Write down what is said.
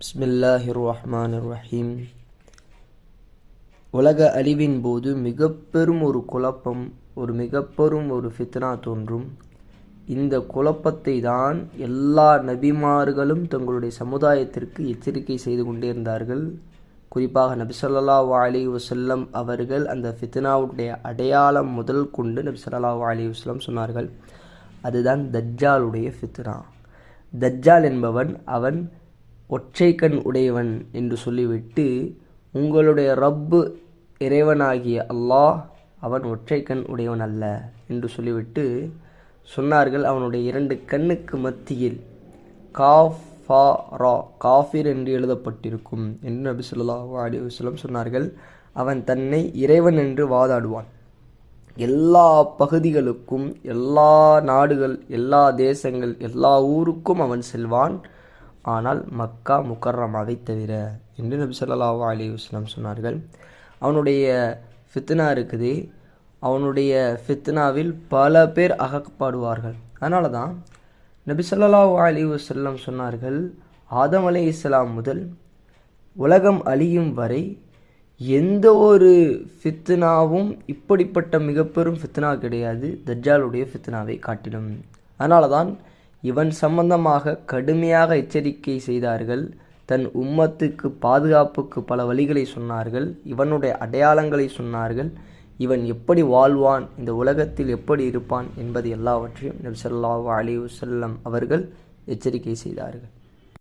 பிஸ்மில்லாஹிர் ரஹ்மானிர் ரஹீம் உலக அழிவின் போது மிக பெரும் ஒரு குழப்பம் ஒரு மிக பெரும் ஒரு ஃபித்னா தோன்றும். இந்த குழப்பத்தை தான் எல்லா நபிமார்களும் தங்களுடைய சமுதாயத்திற்கு எச்சரிக்கை செய்து கொண்டே இருந்தார்கள். குறிப்பாக நபிசல்லா அலி வசல்லம் அவர்கள் அந்த ஃபித்னாவுடைய அடையாளம் முதல் கொண்டு நபிசல்லா அலி அலைஹி சொன்னார்கள். அதுதான் தஜ்ஜாலுடைய ஃபித்னா தஜ்ஜால் என்பவன் அவன் ஒற்றை கண் உடையவன் என்று சொல்லிவிட்டு உங்களுடைய ரப்பு இறைவனாகிய அல்லாஹ் அவன் ஒற்றை கண் உடையவன் அல்ல என்று சொல்லிவிட்டு சொன்னார்கள் அவனுடைய இரண்டு கண்ணுக்கு மத்தியில் காஃப் ஃபா ரா காஃபிர் என்று எழுதப்பட்டிருக்கும் என்று நபி ஸல்லல்லாஹு அலைஹி சொன்னார்கள். அவன் தன்னை இறைவன் என்று வாதாடுவான். எல்லா பகுதிகளுக்கும் எல்லா நாடுகள் எல்லா தேசங்கள் எல்லா ஊருக்கும் அவன் செல்வான். ஆனால் மக்கா முக்கர்ரமாவை தவிர. என்று நபி ஸல்லல்லாஹு அலி வஸ்லாம் சொன்னார்கள். அவனுடைய ஃபித்னா இருக்குது. அவனுடைய ஃபித்னாவில் பல பேர் அகப்பாடுவார்கள் அதனால தான் நபி ஸல்லல்லாஹு அலி வஸல்லம் சொன்னார்கள் ஆதம் அலி இஸ்லாம் முதல் உலகம் அழியும் வரை எந்த ஒரு ஃபித்னாவும் இப்படிப்பட்ட மிகப்பெரும் ஃபித்னா கிடையாது. தஜ்ஜாலுடைய ஃபித்னாவை காட்டிடும். அதனால தான் இவன் சம்பந்தமாக கடுமையாக எச்சரிக்கை செய்தார்கள். தன் உம்மத்துக்கு பாதுகாப்புக்கு பல வழிகளை சொன்னார்கள். இவனுடைய அடையாளங்களை சொன்னார்கள். இவன் எப்படி வாழ்வான்? இந்த உலகத்தில் எப்படி இருப்பான்? என்பது எல்லாவற்றையும் நபி அலி அலைஹி அவர்கள் எச்சரிக்கை செய்தார்கள்.